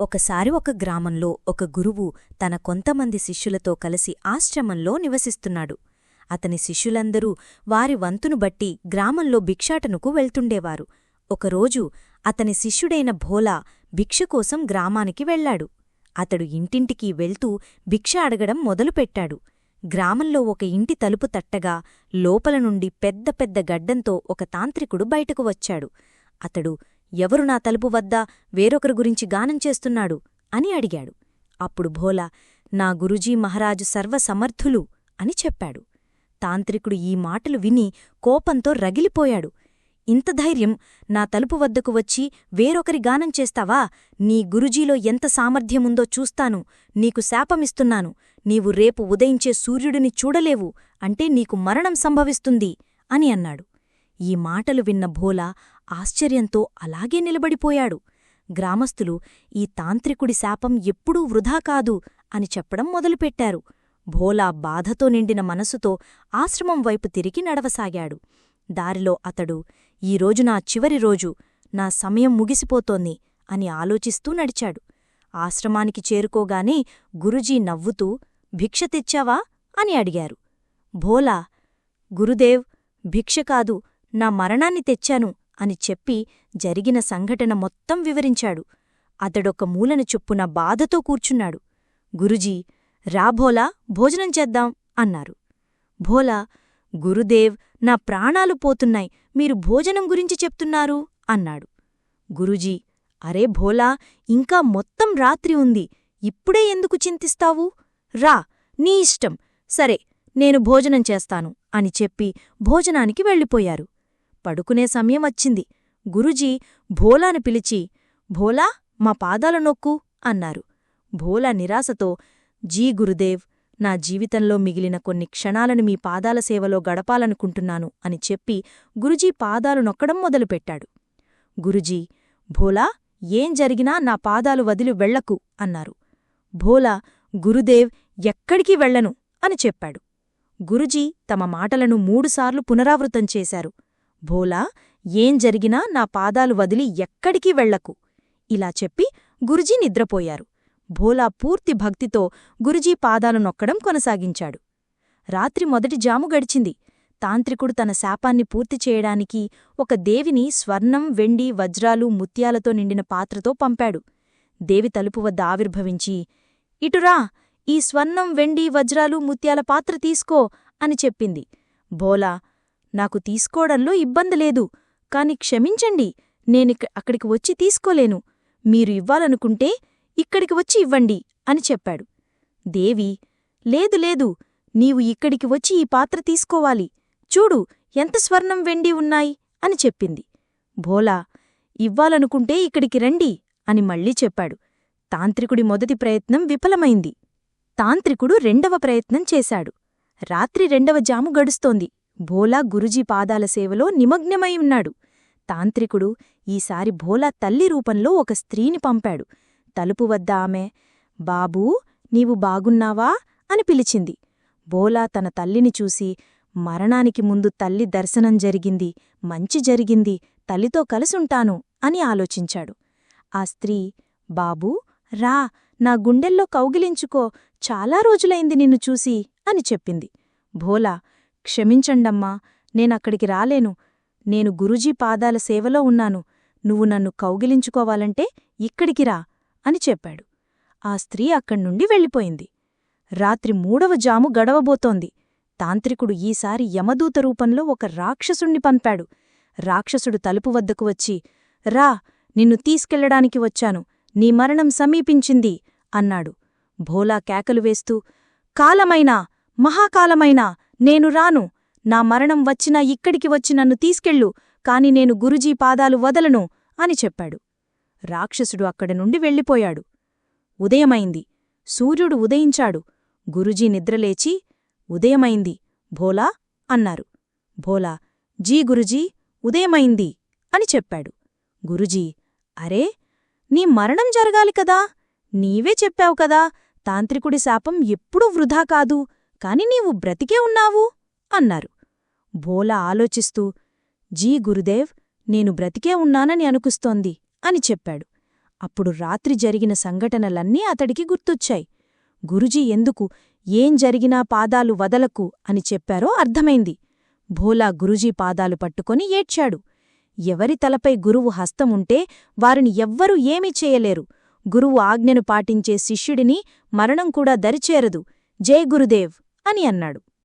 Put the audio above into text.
ఒకసారి ఒక గ్రామంలో ఒక గురువు తన కొంతమంది శిష్యులతో కలిసి ఆశ్రమంలో నివసిస్తున్నాడు. అతని శిష్యులందరూ వారి వంతును బట్టి గ్రామంలో భిక్షాటనకు వెళ్తుండేవారు. ఒకరోజు అతని శిష్యుడైన భోలా భిక్ష కోసం గ్రామానికి వెళ్ళాడు అతడు ఇంటింటికి వెళ్తూ భిక్ష అడగడం మొదలుపెట్టాడు. గ్రామంలో ఒక ఇంటి తలుపు తట్టగా లోపల నుండి పెద్ద పెద్ద గడ్డంతో ఒక తాంత్రికుడు బయటకు వచ్చాడు. అతడు ఎవరు నా తలుపు వద్ద వేరొకరి గురించి గానం చేస్తున్నాడు? అని అడిగాడు. అప్పుడు భోలా నా గురుజీ మహారాజు సర్వసమర్థులు అని చెప్పాడు. తాంత్రికుడు ఈ మాటలు విని కోపంతో రగిలిపోయాడు. ఇంత ధైర్యం నా తలుపు వద్దకు వచ్చి వేరొకరి గానం చేస్తావా? నీ గురుజీలో ఎంత సామర్థ్యముందో చూస్తాను. నీకు శాపమిస్తున్నాను. నీవు రేపు ఉదయించే సూర్యుడిని చూడలేవు. అంటే నీకు మరణం సంభవిస్తుంది అని అన్నాడు. ఈ మాటలు విన్న భోలా ఆశ్చర్యంతో అలాగే నిలబడిపోయాడు. గ్రామస్థులు ఈ తాంత్రికుడి శాపం ఎప్పుడూ వృధా కాదు అని చెప్పడం మొదలుపెట్టారు. భోలా బాధతో నిండిన మనసుతో ఆశ్రమం వైపు తిరిగి నడవసాగాడు. దారిలో అతడు ఈరోజు నా చివరి రోజు నా సమయం ముగిసిపోతోంది అని ఆలోచిస్తూ నడిచాడు. ఆశ్రమానికి చేరుకోగానే గురుజీ నవ్వుతూ భిక్ష తెచ్చావా? అని అడిగారు. భోలా గురుదేవ్ భిక్ష కాదు నా మరణాన్ని తెచ్చాను అని చెప్పి జరిగిన సంఘటన మొత్తం వివరించాడు. అతడొక మూలను చొప్పున బాధతో కూర్చున్నాడు. గురుజీ రా భోలా భోజనం చేద్దాం అన్నారు. భోలా గురుదేవ్ నా ప్రాణాలు పోతున్నాయి మీరు భోజనం గురించి చెప్తున్నారు అన్నాడు. గురుజీ అరే భోలా ఇంకా మొత్తం రాత్రి ఉంది ఇప్పుడే ఎందుకు చింతిస్తావు? రా నీ ఇష్టం సరే నేను భోజనం చేస్తాను అని చెప్పి భోజనానికి వెళ్ళిపోయారు. పడుకునే సమయం వచ్చింది. గురుజీ భోలాను పిలిచి భోలా మా పాదాల నొక్కు అన్నారు. భోలా నిరాశతో జీ గురుదేవ్ నా జీవితంలో మిగిలిన కొన్ని క్షణాలను మీ పాదాల సేవలో గడపాలనుకుంటున్నాను అని చెప్పి గురుజీ పాదాలు నొక్కడం మొదలుపెట్టాడు. గురుజీ భోలా ఏం జరిగినా నా పాదాలు వదిలి వెళ్ళకు అన్నారు. భోలా గురుదేవ్ ఎక్కడికి వెళ్ళను అని చెప్పాడు. గురుజీ తమ మాటలను మూడుసార్లు పునరావృతం చేశారు. భోలా ఏం జరిగినా నా పాదాలు వదిలి ఎక్కడికి వెళ్ళకు ఇలా చెప్పి గురుజీ నిద్రపోయారు. భోలా పూర్తి భక్తితో గురుజీ పాదాలు నొక్కడం కొనసాగించాడు. రాత్రి మొదటి జాము గడిచింది. తాంత్రికుడు తన శాపాన్ని పూర్తి చేయడానికి ఒక దేవిని స్వర్ణం వెండి వజ్రాలు ముత్యాలతో నిండిన పాత్రతో పంపాడు. దేవి తలుపు వద్ద ఆవిర్భవించి ఇటురా ఈ స్వర్ణం వెండి వజ్రాలు ముత్యాల పాత్ర తీసుకో అని చెప్పింది. భోలా నాకు తీసుకోవడంలో ఇబ్బంది లేదు. కాని క్షమించండి నేను అక్కడికి వచ్చి తీసుకోలేను. మీరు ఇవ్వాలనుకుంటే ఇక్కడికి వచ్చి ఇవ్వండి అని చెప్పాడు. దేవి లేదు లేదు నీవు ఇక్కడికి వచ్చి ఈ పాత్ర తీసుకోవాలి. చూడు ఎంత స్వర్ణం వెండి ఉన్నాయి అని చెప్పింది. భోలా ఇవ్వాలనుకుంటే ఇక్కడికి రండి అని మళ్ళీ చెప్పాడు. తాంత్రికుడి మొదటి ప్రయత్నం విఫలమైంది. తాంత్రికుడు రెండవ ప్రయత్నం చేశాడు. రాత్రి రెండవ జాము గడుస్తోంది. భోలా గురుజీ పాదాల సేవలో నిమగ్నమై ఉన్నాడు. తాంత్రికుడు ఈసారి భోలా తల్లి రూపంలో ఒక స్త్రీని పంపాడు. తలుపు వద్ద ఆమె బాబూ నీవు బాగున్నావా? అని పిలిచింది. బోలా తన తల్లిని చూసి మరణానికి ముందు తల్లి దర్శనం జరిగింది మంచి జరిగింది తల్లితో కలుసుంటాను అని ఆలోచించాడు. ఆ స్త్రీ బాబూ రా నా గుండెల్లో కౌగిలించుకో చాలా రోజులైంది నిన్ను చూసి అని చెప్పింది. భోలా క్షమించండమ్మా నేనక్కడికి రాలేను. నేను గురుజీ పాదాల సేవలో ఉన్నాను. నువ్వు నన్ను కౌగిలించుకోవాలంటే ఇక్కడికి రా అని చెప్పాడు. ఆ స్త్రీ అక్కడ్నుండి వెళ్ళిపోయింది. రాత్రి మూడవ జాము గడవబోతోంది. తాంత్రికుడు ఈసారి యమదూత రూపంలో ఒక రాక్షసుణ్ణి పంపాడు. రాక్షసుడు తలుపు వద్దకు వచ్చి రా నిన్ను తీసుకెళ్ళడానికి వచ్చాను. నీ మరణం సమీపించింది అన్నాడు. భోలా కేకలు వేస్తూ కాలమైనా మహాకాలమైనా నేను రాను. నా మరణం వచ్చినా ఇక్కడికి వచ్చి నన్ను తీసుకెళ్ళు. కాని నేను గురుజీ పాదాలు వదలను అని చెప్పాడు. రాక్షసుడు అక్కడి నుండి వెళ్ళిపోయాడు. ఉదయమైంది. సూర్యుడు ఉదయించాడు. గురుజీ నిద్రలేచి ఉదయమైంది భోలా అన్నారు. భోలా జీ గురుజీ ఉదయమైంది అని చెప్పాడు. గురుజీ అరే నీ మరణం జరగాలి కదా. నీవే చెప్పావు కదా తాంత్రికుడి శాపం ఎప్పుడూ వృధా కాదు కాని నీవు బ్రతికే ఉన్నావు అన్నారు. భోలా ఆలోచిస్తూ జీ గురుదేవ్ నేను బ్రతికే ఉన్నానని అనుకుస్తోంది. అని చెప్పాడు. అప్పుడు రాత్రి జరిగిన సంఘటనలన్నీ అతడికి గుర్తొచ్చాయి. గురుజీ ఎందుకు ఏం జరిగినా పాదాలు వదలకు అని చెప్పారో అర్థమైంది. భోలా గురుజీ పాదాలు పట్టుకొని ఏడ్చాడు. ఎవరి తలపై గురువు హస్తముంటే వారిని ఎవ్వరూ ఏమీ చేయలేరు. గురువు ఆజ్ఞను పాటించే శిష్యుడిని మరణం కూడా దరిచేరదు. జై గురుదేవ్ అని అన్నాడు.